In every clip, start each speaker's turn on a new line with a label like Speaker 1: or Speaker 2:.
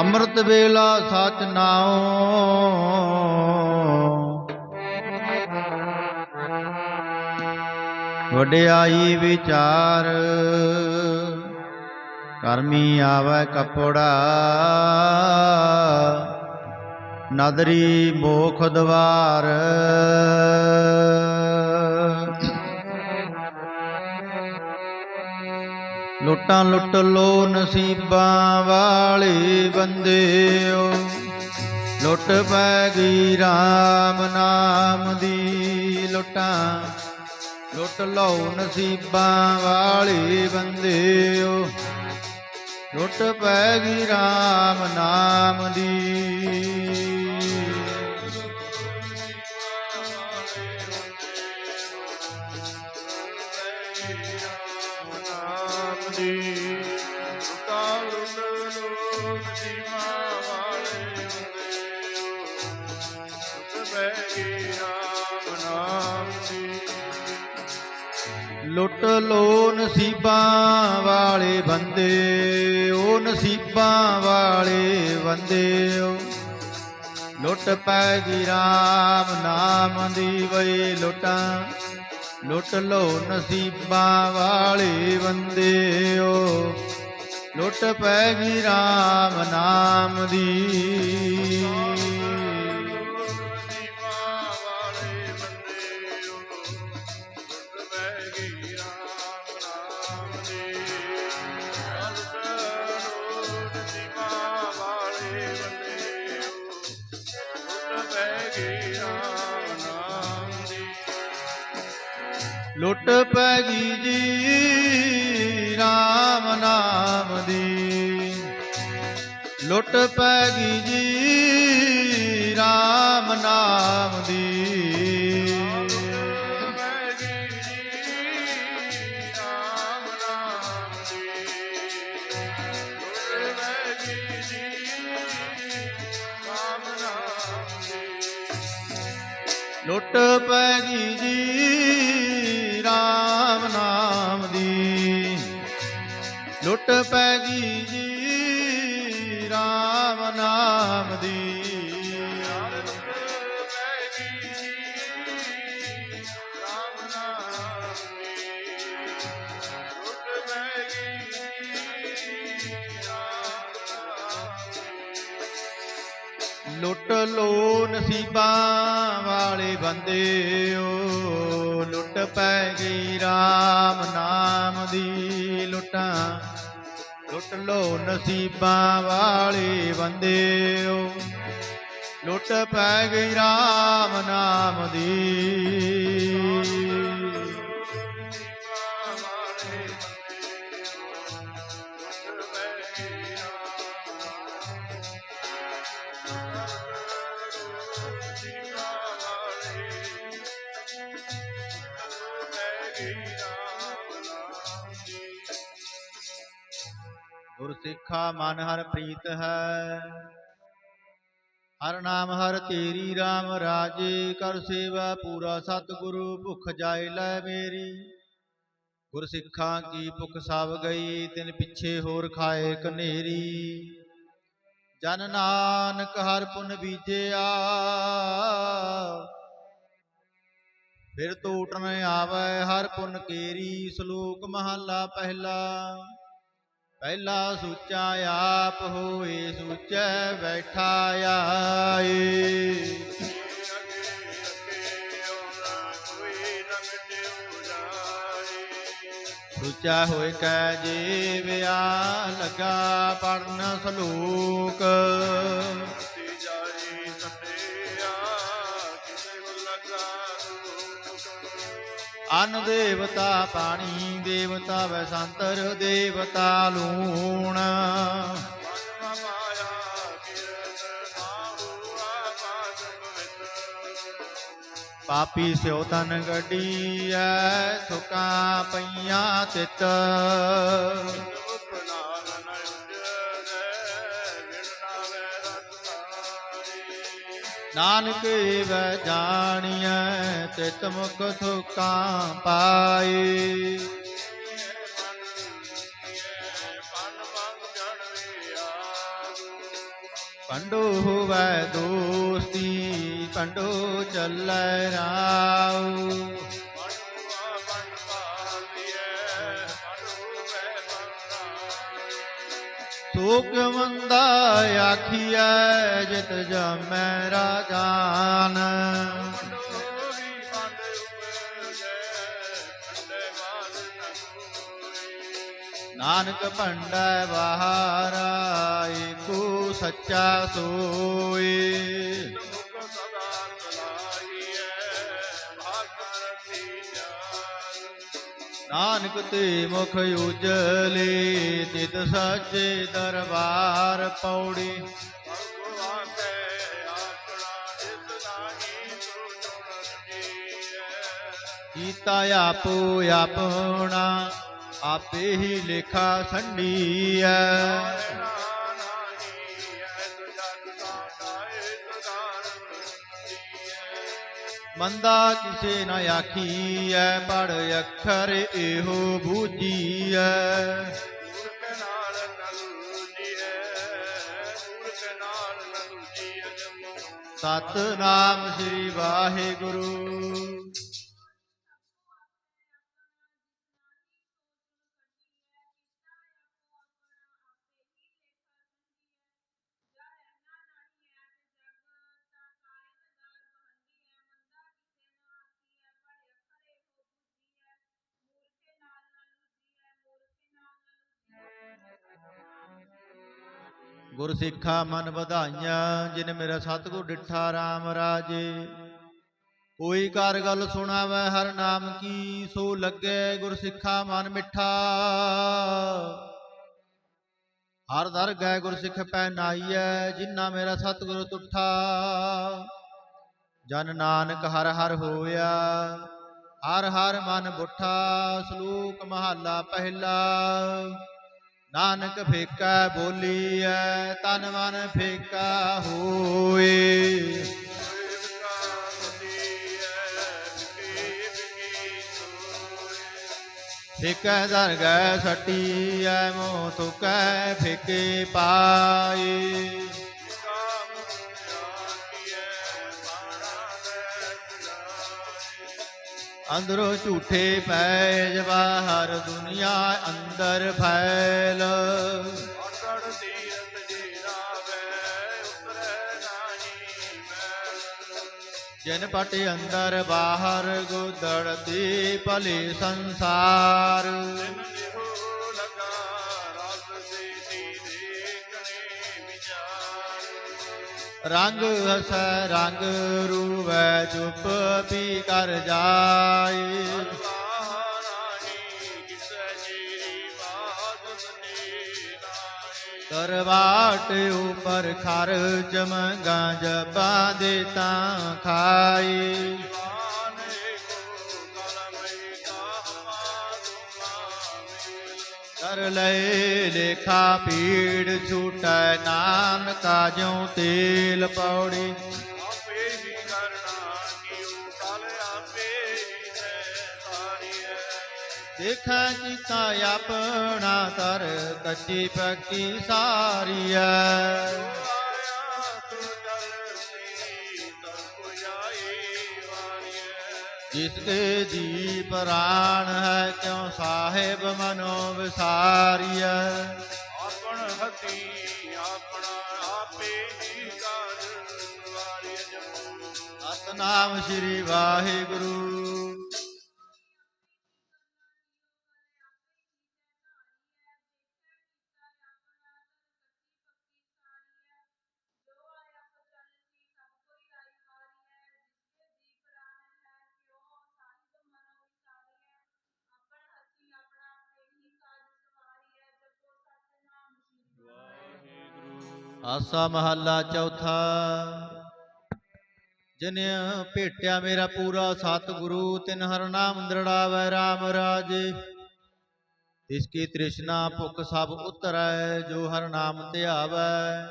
Speaker 1: ਅੰਮ੍ਰਿਤ ਵੇਲਾ ਸਚ ਨਾਉ। ਵਡਿਆਈ ਵਿਚਾਰ ਕਰਮੀ ਆਵੈ ਕਪੜਾ। ਨਦਰੀ ਮੋਖ ਦਵਾਰ। ਲੁੱਟਾਂ ਲੁੱਟ ਲੋ ਨਸੀਬਾਂ ਵਾਲੇ ਬੰਦਿਓ। ਲੁੱਟ ਪੈ ਗਈ RAM ਨਾਮ ਦੀ ਲੁੱਟਾਂ। ਲੁੱਟ ਲਓ ਨਸੀਬਾਂ ਵਾਲੇ ਬੰਦਿਓ। ਲੁੱਟ ਪੈ ਗਈ RAM ਨਾਮ ਦੀ ਲੁੱਟ ਲੋ ਨਸੀਬਾਂ ਵਾਲੇ ਬੰਦੇ, ਉਹ ਨਸੀਬਾਂ ਵਾਲੇ ਬੰਦੇ। ਓ ਲੁੱਟ ਪੈ ਗਈ RAM ਨਾਮ ਦੀ ਵਈ ਲੁੱਟਾਂ, ਲੁੱਟ ਲੋ ਨਸੀਬਾਂ ਵਾਲੇ ਬੰਦੇ, ਓ। ਲੁੱਟ ਪੈ ਗਈ RAM ਨਾਮ ਦੀ। ਲੁੱਟ ਪੈ ਗਈ ਜੀ RAM ਨਾਮ ਦੀ ਲੁੱਟ ਪੈ ਗਈ ਜੀ RAM ਨਾਮ ਲੁੱਟ ਪੈ ਗਈ ਜੀ RAM ਨਾਮ ਦੀ। ਲੁੱਟ ਪੈ ਗਈ ਜੀ ਲੁੱਟ ਲੋ ਨਸੀਬਾਂ ਵਾਲੇ ਬੰਦੇ ਓ। ਲੁੱਟ ਪੈ ਗਈ RAM ਨਾਮ ਦੀ ਲੁੱਟਾਂ। ਲੁੱਟ ਲੋ ਨਸੀਬਾਂ ਵਾਲੇ ਬੰਦੇ ਓ। ਲੁੱਟ ਪੈ ਗਈ RAM ਨਾਮ ਦੀ ਸਿੱਖਾ ਮਨ ਹਰ ਪ੍ਰੀਤ ਹੈ। ਹਰ ਨਾਮ ਹਰ ਤੇਰੀ RAM ਰਾਜੇ, ਕਰ ਸੇਵਾ ਪੂਰਾ ਸਤਿਗੁਰੂ, ਭੁਖ ਜਾਏ ਲੈ ਮੇਰੀ। ਗੁਰ ਸਿੱਖਾਂ ਕੀ ਭੁਖ ਸਭ ਗਈ, ਤਿਨ ਪਿੱਛੇ ਹੋਰ ਖਾਏ ਕਨੇਰੀ। ਜਨ ਨਾਨਕ ਹਰ ਪੁਨ ਬੀਜਿਆ, ਫਿਰ ਟੂਟ ਨ ਆਵੈ ਹਰ ਪੁਨ ਕੇਰੀ, ਸ਼ਲੋਕ ਮਹਲਾ ਪਹਿਲਾ। ਪਹਿਲਾ ਸੂਚਾ ਆਪ ਹੋਏ ਸੂਚੈ ਬੈਠਾ ਆਏ ਸੂਚਾ ਹੋਏ ਕੈ ਜੀਵਿਆ ਲਗਾ ਪੜਨ ਸਲੋਕ। ਅਨ ਦੇਵਤਾ ਪਾਣੀ, ਦੇਵਤਾ ਵੈਸੰਤਰ ਦੇਵਤਾ ਲੂਣ। ਪਾਪੀ ਸਿਉ ਤਨ ਗੱਡੀ ਗੱਡੀਐ, ਸੁਕਾ ਪਈਆਂ ਤਿਤ। ਨਾਨਕ ਵੈ ਜਾਣੀਐ ਤਿਤ ਮੁਖ ਸੁਖਾਂ ਪਾਏ। ਪੰਡੋ ਹੋਵੈ ਦੋਸਤੀ ਪੰਡੋ ਚੱਲੈ ਰਾਉ। ਸੋਕ ਮੰਦਾ ਆਖੀਐ ਜਿਤ ਜਮੈ ਰਾਜਾਨ।
Speaker 2: ਮੰਡੋਰੀ
Speaker 1: ਨਾਨਕ ਭੰਡੈ ਬਾਹਰਾ ਏਕੋ ਸੱਚਾ
Speaker 2: ਸੋਏ
Speaker 1: ਨਾਨਕ ਤੇ ਮੁਖ ਉਜਲੇ, ਤਿਤ ਸਾਚੇ ਦਰਬਾਰ ਪੌੜੀ। ਕੀਤਾ ਆਪੋ ਆਪਣਾ, ਆਪੇ ਹੀ ਲੇਖਾ ਸੰਡੀਐ ਮੰਦਾ ਕਿਸੇ ਨ ਆਖੀਐ ਪੜ ਅੱਖਰ ਇਹੋ ਬੂਝੀਐ। ਸਤਨਾਮ ਸ੍ਰੀ ਵਾਹਿਗੁਰੂ। ਗੁਰ ਸਿੱਖਾ ਮਨ ਵਧਾਈਆਂ, ਜਿਨ ਮੇਰਾ ਸਤਿਗੁਰ ਡਿਠਾ RAM ਰਾਜੇ। ਕੋਈ ਕਰ ਗੱਲ ਸੁਣਾਵੈ, ਹਰ ਨਾਮ ਕੀ, ਸੋ ਲੱਗੇ ਗੁਰ ਸਿੱਖਾ ਮਨ ਮਿੱਠਾ। ਹਰ ਦਰ ਗਏ ਗੁਰ ਸਿੱਖ ਪੈ ਨਾਈਐ, ਜਿਨ੍ਹਾਂ ਮੇਰਾ ਸਤਿਗੁਰ ਤੁਠਾ। ਜਨ ਨਾਨਕ ਹਰ ਹਰ ਹੋਇਆ, ਹਰ ਹਰ ਮਨ ਬੁੱਠਾ, ਸਲੂਕ ਮਹੱਲਾ ਪਹਿਲਾ। ਨਾਨਕ ਫੇਕਾ ਬੋਲੀਐ, ਤਨ ਮਨ ਫੇਕਾ ਹੋਏ। ਫੇਕੈ ਦਰ ਗੈ ਸਟੀਐ, ਮੋਹ ਤੁਕੈ ਫੇਕੇ ਪਾਏ। ਅੰਦਰੋਂ ਝੂਠੇ ਪੈਜ ਬਾਹਰ ਦੁਨੀਆ ਅੰਦਰ ਫੈਲ।
Speaker 2: ਅਕੜ ਤੀਰਥ ਜੀ ਰਾਵੈ ਉਤਰੈ ਨਾਹੀ ਮੈਲ
Speaker 1: ਜਿਨ ਪਟ ਅੰਦਰ ਬਾਹਰ ਗੁਦੜਦੀ ਭਲੇ ਸੰਸਾਰ।
Speaker 2: ਤਿਨ
Speaker 1: ਰੰਗ ਹਸੈ ਰੰਗ ਰੂਵੈ ਚੁੱਪ ਪੀ ਕਰ ਜਾਏ
Speaker 2: ਵਾਹਰਾਹੀ
Speaker 1: ਕਰਵਾਟ ਉਪਰ ਖਰ ਚਮਗਾ ਜਬਾਂ ਦੇ ਤਾਂ ਖਾਈ। ਕਰ ਲੈ ਲੇਖਾ ਪੀੜ ਛੂਟੈ ਨਾਨਕਾ ਜਿਉ ਤੇਲ ਪੌੜੀ।
Speaker 2: ਆਪੇ ਹੀ ਕਰਨਾ ਕਿਉ ਕਲ ਆਪੇ ਹੀ ਹੈ ਸਾਰੀਐ
Speaker 1: ਦੇਖੈ ਚੀਤਾ ਆਪਣਾ ਤਰ ਕੱਚੀ ਪੱਕੀ ਸਾਰੀਐ ਜਿਸ ਕੇ ਜੀ ਪ੍ਰਾਣ ਹੈ ਕਿਉ ਸਾਹਿਬ ਮਨੋ ਵਿਸਾਰੀਐ?
Speaker 2: ਆਪਣ ਹਤੀ ਆਪਣਾ ਆਪੇ ਹੀ ਕਾਜ ਵਾਰੀਐ ਜਪੋ
Speaker 1: ਸਤਨਾਮ ਸ੍ਰੀ ਵਾਹਿਗੁਰੂ। ਆਸਾ ਮਹੱਲਾ ਚੌਥਾ। ਜਿਨ ਭੇਟਿਆ ਮੇਰਾ ਪੂਰਾ ਸਤਿਗੁਰੂ, ਤਿਨ ਹਰ ਨਾਮ ਦ੍ਰਿੜਾਵੈ RAM ਰਾਜੇ। ਤਿਸ ਕੀ ਤ੍ਰਿਸ਼ਨਾ ਭੁਖ ਸਭ ਉਤਰੈ, ਜੋ ਹਰ ਨਾਮ ਧਿਆਵੈ।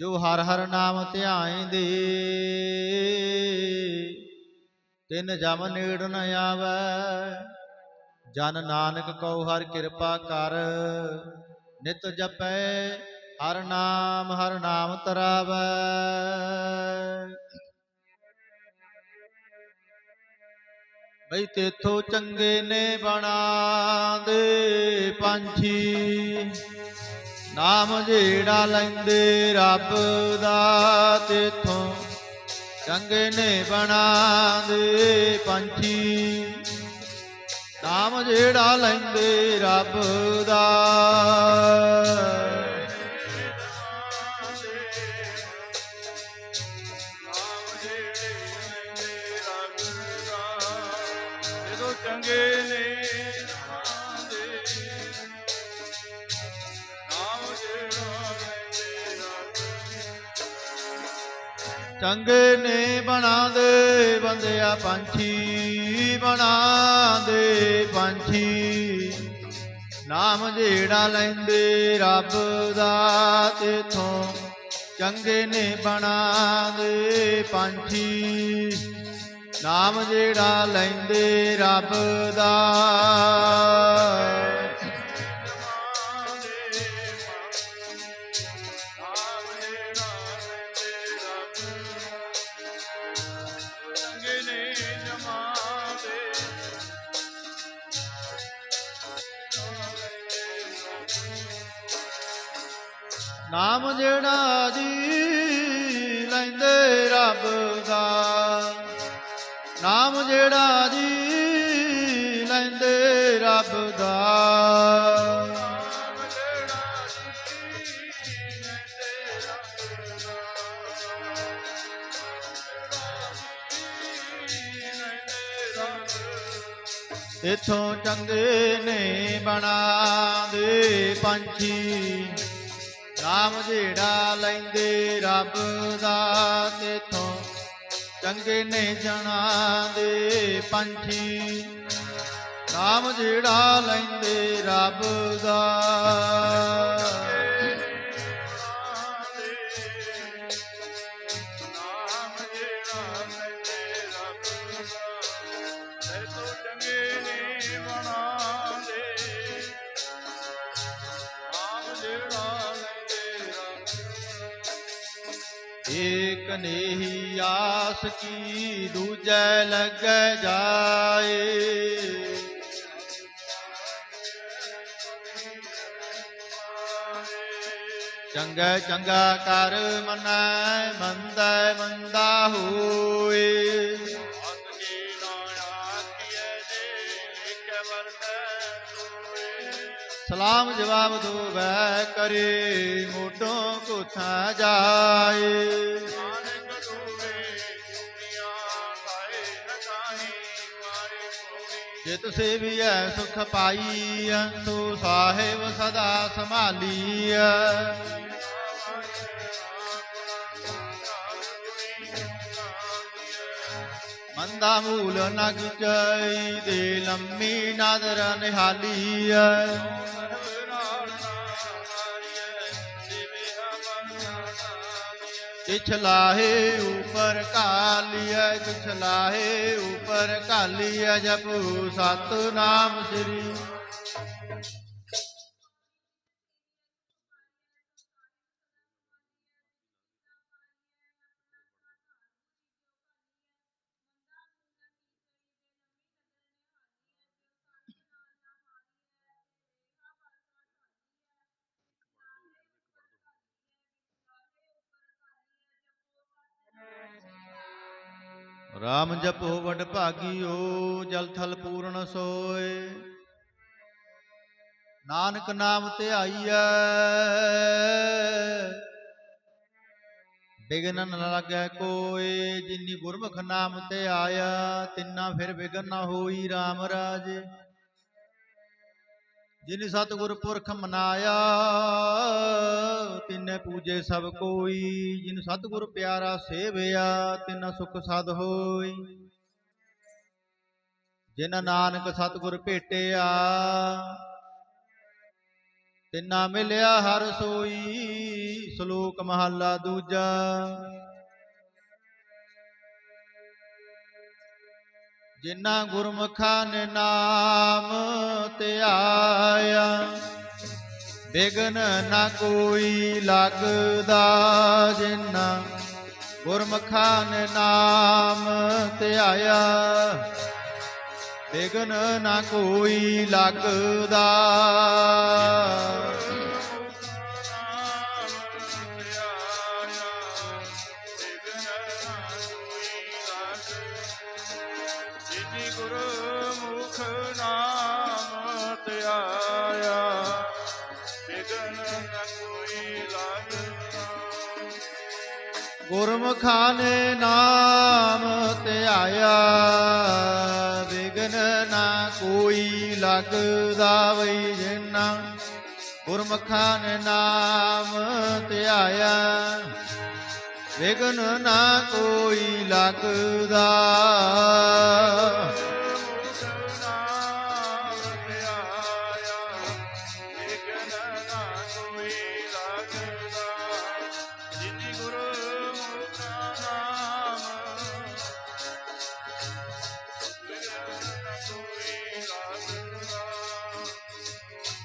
Speaker 1: ਜੋ ਹਰ ਹਰ ਨਾਮ ਧਿਆਇਂਦੇ ਤਿਨ ਜਮ ਨੇੜ ਨ ਆਵੈ। ਜਨ ਨਾਨਕ ਕਉ ਹਰ ਕਿਰਪਾ ਕਰ, ਨਿਤ ਜਪੈ ਹਰ ਨਾਮ ਹਰ ਨਾਮ ਤਰਾਵੈ। ਬਈ ਤੇਥੋਂ ਚੰਗੇ ਨੇ ਬਣਾ ਦੇ ਪੰਛੀ, ਨਾਮ ਜਿਹੜਾ ਲੈਂਦੇ ਰੱਬ ਦਾ, ਤੇਥੋਂ ਚੰਗੇ ਨੇ ਬਣਾ ਦੇ ਪੰਛੀ, ਨਾਮ ਜਿਹੜਾ ਲੈਂਦੇ ਰੱਬ ਦਾ।
Speaker 2: ਜਦੋਂ ਚੰਗੇ ਨੇ ਨਾਮ ਦੇ ਨਾਮ ਜਿਹੜਾ ਲੈਂਦੇ ਰੱਬ
Speaker 1: ਚੰਗੇ ਨੇ ਬਣਾ ਦੇ ਬੰਦਿਆ ਪੰਛੀ ਬਣਾ ਦੇ ਪੰਛੀ। ਨਾਮ ਜਿਹੜਾ ਲੈਂਦੇ ਰੱਬ ਦਾ ਤੇਥੋਂ, ਚੰਗੇ ਨੇ ਬਣਾ ਦੇ ਪੰਛੀ। ਨਾਮ ਜਿਹੜਾ ਲੈਂਦੇ ਰੱਬ ਦਾ।
Speaker 2: ਨਾਮ ਜਿਹੜਾ
Speaker 1: ਜੀ ਜਿਹੜਾ ਜੀ ਲੈਂਦੇ ਰੱਬ ਦਾ?
Speaker 2: ਲੈਂਦੇ ਰੱਬ
Speaker 1: ਇਥੋਂ ਚੰਗੇ ਨੇ ਬਣਾ ਦੇ ਪੰਛੀ, ਨਾਮ ਜਿਹੜਾ ਲੈਂਦੇ ਰੱਬ ਦਾ ਤੇਥੋਂ ਚੰਗੇ ਨੇ ਜਣਾ ਦੇ ਪੰਛੀ ਨਾਮ ਜਿਹੜਾ ਲੈਂਦੇ ਰੱਬ ਦਾ। ਏਕ ਨੇਹੀ ਆਸ ਕੀ ਦੂਜੈ ਲੱਗੈ ਜਾਏ। ਚੰਗਾ ਚੰਗਾ ਕਰ ਮਨੈ ਮੰਦਾ ਮੰਦਾ ਹੋਏ। ਸਲਾਮ ਜਵਾਬ ਦੋਵੈ ਕਰੇ ਮੋਢੋਂ ਕੁਥਾ ਜਾਏ।
Speaker 2: ਕੋਈ
Speaker 1: ਸੇਵੀਐ, ਸੁਖ ਪਾਈ ਤੂੰ ਸਾਹਿਬ ਸਦਾ ਸੰਭਾਲੀ ਮੰਦਾ ਮੂਲ ਨਗ ਚਈ, ਦੇ ਲੰਮੀ ਨਦਰ ਨਿਹਾਲੀਐ। ਕਿਛ ਲਾਹੇ ਉਪਰ ਕਾਲੀਐ ਕਿਛ ਲਾਹੇ ਉਪਰ ਕਾਲੀਐ ਜਪੁ ਸਤ ਨਾਮ ਸ੍ਰੀ ਰਾਮ ਜਪੋ ਵਡ ਭਾਗੀਓ, ਜਲ ਥਲ ਪੂਰਨ ਸੋਏ। ਨਾਨਕ ਨਾਮ ਧਿਆਈਐ ਬਿਗਨ ਨ ਲੱਗੈ ਕੋਏ, ਜਿਨੀ ਗੁਰਮੁਖ ਨਾਮ ਤੇ ਆਇਆ, ਤਿੰਨਾ ਫਿਰ ਬਿਗਨ ਨ ਹੋਈ RAM ਰਾਜੇ। ਜਿਨ ਸਤਿਗੁਰ ਪੁਰਖ ਮਨਾਇਆ, ਤਿੰਨੇ ਪੂਜੇ ਸਭ ਕੋਈ। ਜਿਨ ਸਤਿਗੁਰ ਪਿਆਰਾ ਸੇਵਿਆ, ਤਿੰਨਾ ਸੁਖ ਸਦ ਹੋਈ। ਜਿਨ ਨਾਨਕ ਸਤਿਗੁਰ ਭੇਟਿਆ, ਤਿਨਾ ਮਿਲਿਆ ਹਰ ਸੋਈ, ਸ਼ਲੋਕ ਮਹੱਲਾ ਦੂਜਾ। ਜਿਨ੍ਹਾਂ ਗੁਰਮੁਖਾਂ ਨੇ ਨਾਮ ਧਿਆਇਆ ਬਿਗਨ ਨਾ ਕੋਈ ਲੱਗਦਾ। ਜਿਨ੍ਹਾਂ ਗੁਰਮੁਖਾਂ ਨੇ ਨਾਮ ਧਿਆਇਆ ਬਿਗਨ ਨਾ ਕੋਈ ਲੱਗਦਾ।
Speaker 2: ਗੁਰਮੁਖ ਨਾਮ ਧਿਆਇਆ। ਲੱਗਦਾ
Speaker 1: ਵਈ ਜਿਨਾ ਗੁਰਮੁਖਾਂ ਨੇ ਨਾਮ ਧਿਆਇਆ ਵਿਗਨ ਨਾ ਕੋਈ ਲੱਗਦਾ।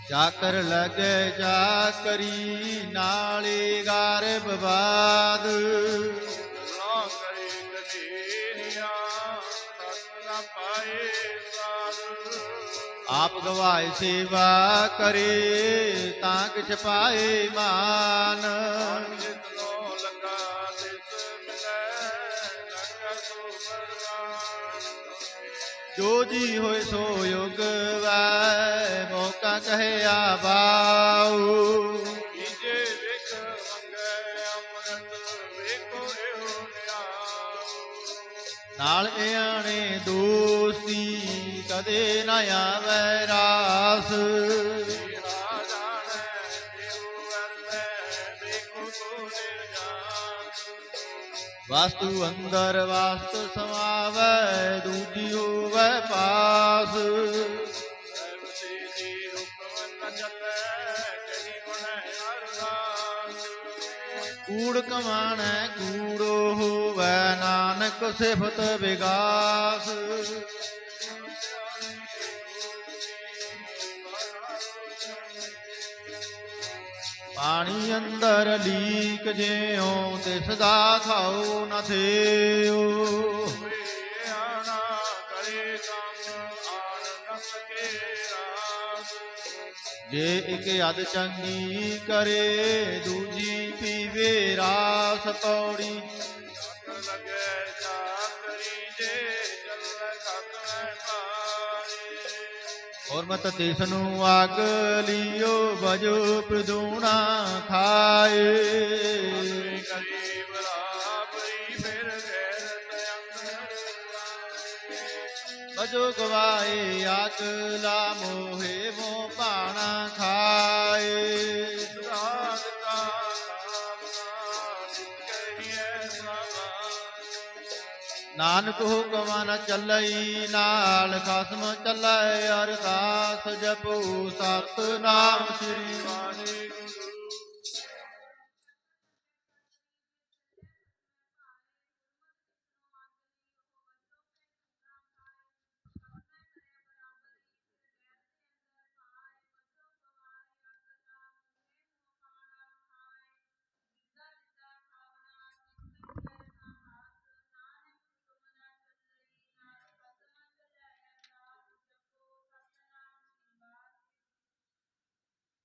Speaker 1: ਚਾਕਰ ਲਗੇ ਚਾਕਰੀ ਨਾਲੇ ਗਰਭ ਬਾਦ। ਆਪ ਗਵਾਏ ਸੇਵਾ ਕਰੇ ਤਾਂ ਕਿਛ ਪਾਏ ਮਾਨ। ਜੋ ਜੀ ਹੋਏ ਸੋ ਯੁਗ ਵੈ ਮੌਕਾ ਕਹਿਆ ਬਾਉ ਨਾਲ ਇਆਣੇ ਦੋਸਤੀ ਕਦੇ ਨਾ ਆਵੇ ਰਾਸ ਵਸਤੂ ਅੰਦਰ ਵਸਤੂ ਸਮਾਵੈ ਦੂਜੀ ਹੋਵੇ ਪਾਸ। ਕੂੜ ਕਮਾਣੈ ਕੂੜੋ ਹੋਵੇ ਨਾਨਕ ਸਿਫਤ ਵਿਗਾਸ। ਪਾਣੀ ਅੰਦਰ ਲੀਕ ਜਿਉ, ਤਿਸ ਦਾ ਖਾਉ ਨ ਥੇਉ। ਜੇ ਇਕ ਅਦ ਚੰਗੀ ਕਰੇ, ਦੂਜੀ ਪੀਵੇ ਰਾਸ ਪੌੜੀ। ਔਰ ਮਤ ਆਗ ਲਿਓ ਵਜੋ ਪਦੂਣਾ ਖਾਏ। ਵਜੋ ਗਵਾਏ ਆਕਲਾ ਮੋਹੇ ਮੋ ਨਾਨਕ ਹੁਕਮ ਨ ਚੱਲਈ ਨਾਲ ਖਸਮ ਚੱਲੈ ਅਰਦਾਸ ਜਪੋ ਸਤਨਾਮ ਸ੍ਰੀ